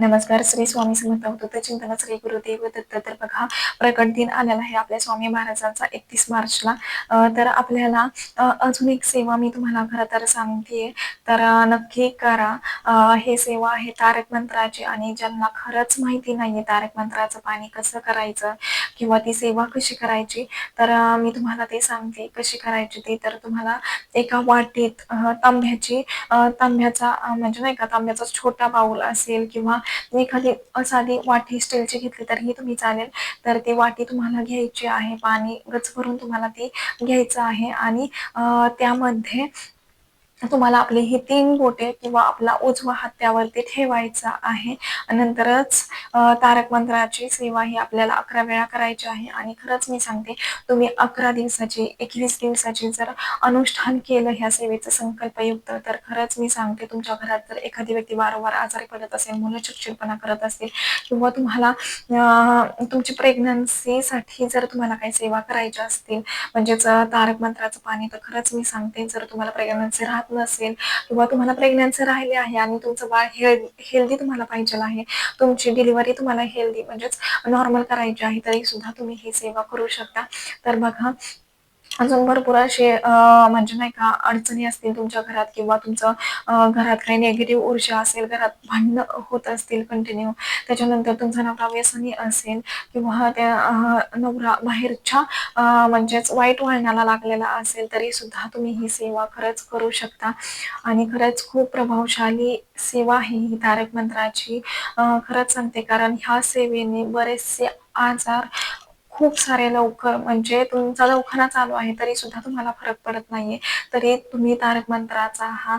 नमस्कार श्री स्वामी समर्थ अवधूत चिंतन श्री गुरुदेव दत्त. तर बघा प्रकट दिन आलेला आहे आपल्या स्वामी महाराजांचा एकतीस मार्चला. तर आपल्याला अजून एक सेवा मी तुम्हाला खरं तर सांगते तर नक्की करा. हे सेवा आहे तारक मंत्राची आणि ज्यांना खरंच माहिती नाहीये तारक मंत्राचं पाणी कसं करायचं किंवा ती सेवा कशी करायची तर मी तुम्हाला ते सांगते कशी करायची ते. तर तुम्हाला एका वाटीत तांब्याची तांब्याचा म्हणजे नाही का तांब्याचा छोटा बाऊल असेल किंवा एखादी साधी वाटी स्टीलची घेतली तरीही तुम्ही चालेल. तर ती वाटी तुम्हाला घ्यायची आहे पाणी गच भरून तुम्हाला ती घ्यायचं आहे. आणि त्यामध्ये तुम्हाला आपली ही तीन बोटे किंवा आपला उजवा हात त्यावरती ठेवायचा आहे. नंतरच तारक मंत्राची सेवा ही आपल्याला अकरा वेळा करायची आहे. आणि खरंच मी सांगते तुम्ही अकरा दिवसाची एकवीस दिवसाची जर अनुष्ठान केलं ह्या सेवेचं संकल्पयुक्त तर खरंच मी सांगते तुमच्या घरात जर एखादी व्यक्ती वारंवार आजारी पडत असेल मुलं चिडचिडपणा करत असेल किंवा तुम्हाला तुमची प्रेग्नन्सीसाठी जर तुम्हाला काही सेवा करायच्या असतील म्हणजेच तारक मंत्राचं पाणी तर खरंच मी सांगते जर तुम्हाला प्रेग्नन्सी राहत नसेल किंवा तुम्हाला प्रेग्नन्सी राहिली आहे आणि तुमचं बाळ हेल् हेल्दी तुम्हाला पाहिजे आहे तुमची डिलिव्हरी तुम्हाला हेल्दी म्हणजेच नॉर्मल करायची आहे तरी सुद्धा तुम्ही ही सेवा करू शकता. तर बघा अजून भरपूर असे म्हणजे नाही का अडचणी असतील तुमच्या घरात किंवा तुमचं घरात काही निगेटिव्ह ऊर्जा असेल घरात भांडणं होत असतील कंटिन्यू त्याच्यानंतर तुमचा नवरा व्यसनी असेल किंवा त्या नवरा बाहेरच्या म्हणजेच वाईट वळणाला लागलेला असेल तरी सुद्धा तुम्ही ही सेवा खरंच करू शकता. आणि खरंच खूप प्रभावशाली सेवा आहे ही तारक मंत्राची खरंच सांगते कारण ह्या सेवेने बरेचसे आजार खूप सारे लवकर म्हणजे तुमचा दवाखाना चालू आहे तरी सुद्धा तुम्हाला फरक पडत नाहीये. तरी तुम्ही तारक मंत्राचा हा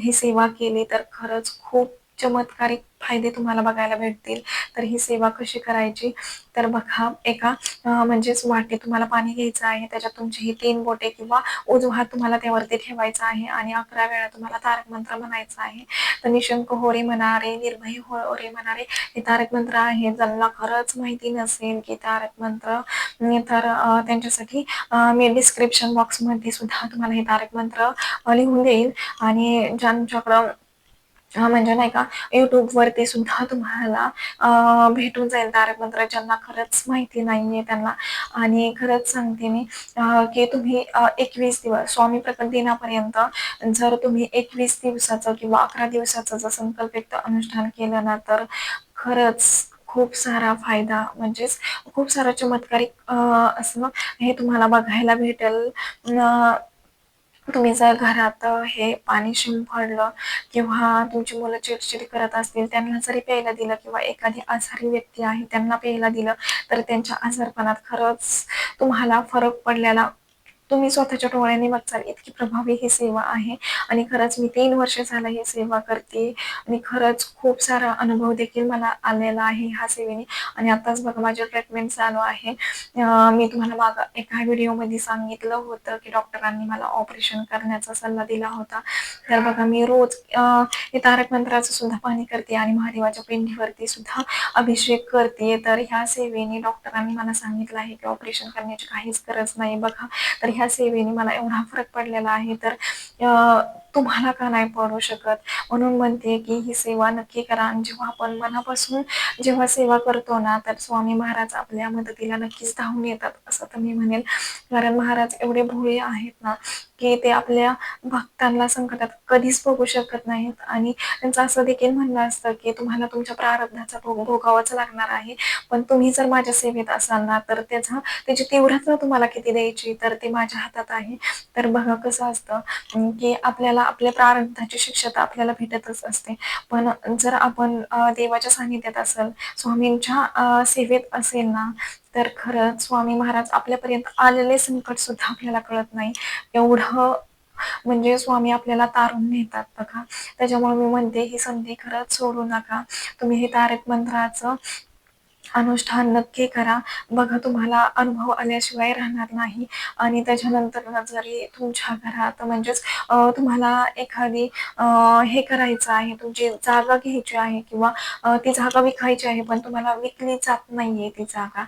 ही सेवा केली तर खरंच खूप चमत्कारिक फायदे तुम्हाला बघायला भेटतील. तर ही सेवा कशी करायची? तर बघा एका म्हणजेच वाटे तुम्हाला पाणी घ्यायचं आहे. त्याच्यात तुमची ही तीन बोटे किंवा उजवा हात तुम्हाला त्यावरती ठेवायचा आहे आणि अकरा वेळा तुम्हाला तारक मंत्र म्हणायचा आहे. तर निशंक होरे म्हणारे निर्भय होरे म्हणारे हे तारक मंत्र आहे ज्यांना खरंच माहिती नसेल की तारक मंत्र तर त्यांच्यासाठी मी डिस्क्रिप्शन बॉक्समध्ये सुद्धा तुम्हाला हे तारक मंत्र लिहून देईल. आणि ज्यांच्याकडं म्हणजे नाही का यूट्यूबवरती सुद्धा तुम्हाला भेटून जाईल तारक मंत्र ज्यांना खरंच माहिती नाहीये त्यांना. आणि खरंच सांगते मी की तुम्ही एकवीस दिवस स्वामी प्रकट दिनापर्यंत जर तुम्ही एकवीस दिवसाचं किंवा अकरा दिवसाचं जर संकल्पयुक्त अनुष्ठान केलं ना तर खरंच खूप सारा फायदा म्हणजेच खूप सारा चमत्कारिक असं हे तुम्हाला बघायला भेटेल. तुम्ही जर घरात हे पाणी शिंपडलं किंवा तुमची मुलं चिडचिड करत असतील त्यांना जरी प्यायला दिलं किंवा एखादी आजारी व्यक्ती आहे त्यांना प्यायला दिलं तर त्यांच्या आजारपणात खरंच तुम्हाला फरक पडलेला तुम्ही स्वतःच्या डोळ्यांनी बघचाल इतकी प्रभावी ही सेवा आहे. आणि खरंच मी तीन वर्ष झालं ही सेवा करते. आणि खरंच खूप सारा अनुभव देखील मला आलेला आहे ह्या सेवेने. आणि आताच बघा माझे ट्रीटमेंट चालू आहे. मी तुम्हाला माग एका व्हिडिओमध्ये सांगितलं होतं की डॉक्टरांनी मला ऑपरेशन करण्याचा सल्ला दिला होता. तर बघा मी रोज हे तारक मंत्राचं सुद्धा पाणी करते आणि महादेवाच्या पिंडीवरती सुद्धा अभिषेक करते. तर ह्या सेवेने डॉक्टरांनी मला सांगितलं आहे की ऑपरेशन करण्याची काहीच गरज नाही बघा. तर ह्या सेवेने मला एवढा फरक पडलेला आहे. तर अं, तुम्हाला का नाही पडू शकत? म्हणून म्हणते की ही सेवा नक्की करा. आणि जेव्हा आपण मनापासून जेव्हा सेवा करतो ना तर स्वामी महाराज आपल्या मदतीला नक्कीच धावून येतात असं तर मी म्हणेल कारण महाराज एवढे भोळे आहेत ना की ते आपल्या भक्तांना संकटात कधीच बघू शकत नाहीत. आणि त्यांचं असं देखील म्हणणं असतं की तुम्हाला तुमच्या प्रारब्धाचा भोग भोगावाच लागणार आहे. पण तुम्ही जर माझ्या सेवेत असाल ना तर त्याचा त्याची तीव्रता तुम्हाला किती द्यायची? तर ते माझ्या हातात आहे. तर बघा कसं असतं की आपल्याला आपल्या प्रारब्धाची शिक्षा तर आपल्याला भेटतच असते. पण जर आपण देवाच्या सानिध्यात असेल स्वामींच्या सेवेत असेल ना तर खरंच स्वामी महाराज आपल्यापर्यंत आलेले संकट सुद्धा आपल्याला कळत नाही. एवढं म्हणजे स्वामी आपल्याला तारून नेतात बघा. त्याच्यामुळे मी म्हणते ही संधी खरंच सोडू नका. तुम्ही हे तारक मंत्राचं अनुष्ठान नक्की करा. बघा तुम्हाला अनुभव आल्याशिवाय राहणार नाही आणि त्याच्यानंतर जरी तुमच्या घरात म्हणजेच तुम्हाला एखादी हे करायचं आहे, तुमची जागा घ्यायची आहे किंवा ती जागा विकायची आहे, पण तुम्हाला विकली जात नाहीये ती जागा.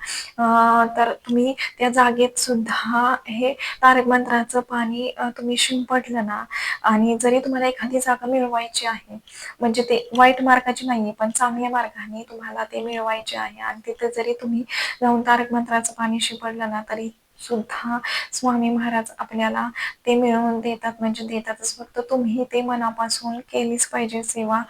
तर तुम्ही त्या जागेत सुद्धा हे तारक मंत्राचं पाणी तुम्ही शिंपडलं ना आणि जरी तुम्हाला एखादी जागा मिळवायची आहे, म्हणजे ते वाईट मार्गाची नाहीये, पण चांगल्या मार्गाने तुम्हाला ते मिळवायचे आहे आणि तिथे जरी तुम्ही जाऊन तारक मंत्राचं पाणी शिपडलं ना, तरी सुद्धा स्वामी महाराज आपल्याला ते मिळवून देतात म्हणजे देतातच. फक्त तुम्ही ते मनापासून केलीच पाहिजे सेवा.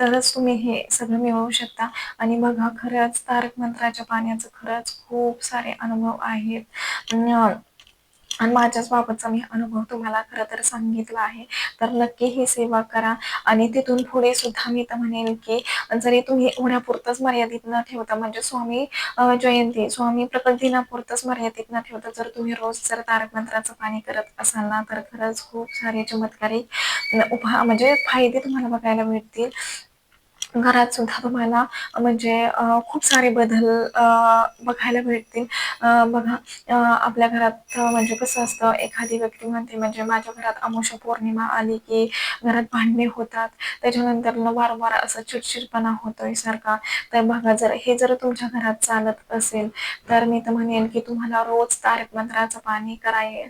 तरच तुम्ही हे सगळं मिळवू शकता आणि बघा खरंच तारक मंत्राच्या पाण्याचं खरंच खूप सारे अनुभव आहेत. आणि माझ्याच बाबतचा मी अनुभव तुम्हाला खरं तर सांगितला आहे. तर नक्की ही सेवा करा आणि तिथून पुढे सुद्धा मी तर म्हणेल, की जरी तुम्ही एवढ्यापुरतंच मर्यादित न ठेवता म्हणजे स्वामी जयंती, स्वामी प्रकट दिनापुरतंच मर्यादित न ठेवता जर तुम्ही रोज जर तारक मंत्राचं पाणी करत असाल ना, तर खरंच खूप सारे चमत्कारिक उपहा म्हणजे फायदे तुम्हाला बघायला भेटतील. घरात सुद्धा तुम्हाला म्हणजे खूप सारे बदल बघायला भेटतील. बघा आपल्या घरात म्हणजे कसं असतं एखादी व्यक्ती म्हणते म्हणजे माझ्या घरात अमावस्या पौर्णिमा आली की घरात भांडणे होतात. त्याच्यानंतर वारंवार असा चिडचिडपणा होतोय सारखा. तर बघा जर हे जर तुमच्या घरात चालत असेल, तर मी तर म्हणेन की तुम्हाला रोज तारक मंत्राचं पाणी कराय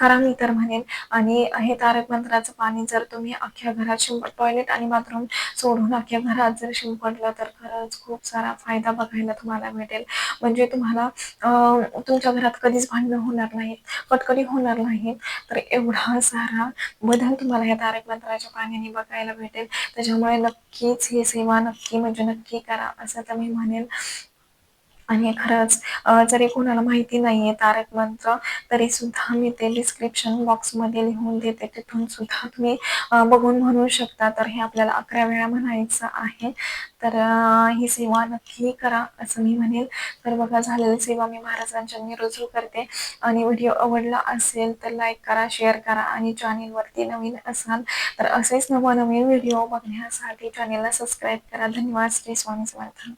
करा मी तर म्हणेन आणि हे तारक मंत्राचं पाणी जर तुम्ही अख्ख्या घरात शिंपड टॉयलेट आणि बाथरूम सोडून अख्ख्या घरात जर शिंपडलं तर खरंच खूप सारा फायदा बघायला तुम्हाला भेटेल. म्हणजे तुम्हाला तुमच्या घरात कधीच भांडणं होणार नाहीत, कटकटी होणार नाहीत. तर एवढा सारा बदल तुम्हाला या तारक मंत्राच्या पाण्याने बघायला भेटेल. त्याच्यामुळे नक्कीच ही सेवा नक्की म्हणजे नक्की करा असं तर मी म्हणेन आणि खरंच जरी कोणाला माहिती नाहीये तारक मंत्र, तरी सुद्धा मी ते डिस्क्रिप्शन बॉक्समध्ये लिहून देते. तिथून सुद्धा तुम्ही बघून म्हणू शकता. तर हे आपल्याला 11 वेळा म्हणायचं आहे. तर ही सेवा नक्की करा असं मी म्हणेल. तर बघा झालेली सेवा मी महाराजांच्या रुजू करते आणि व्हिडिओ आवडला असेल तर लाईक करा, शेअर करा आणि चॅनेलवरती नवीन असाल तर असेच नवनवीन व्हिडिओ बघण्यासाठी चॅनेलला सबस्क्राईब करा. धन्यवाद. श्री स्वामी समर्थ.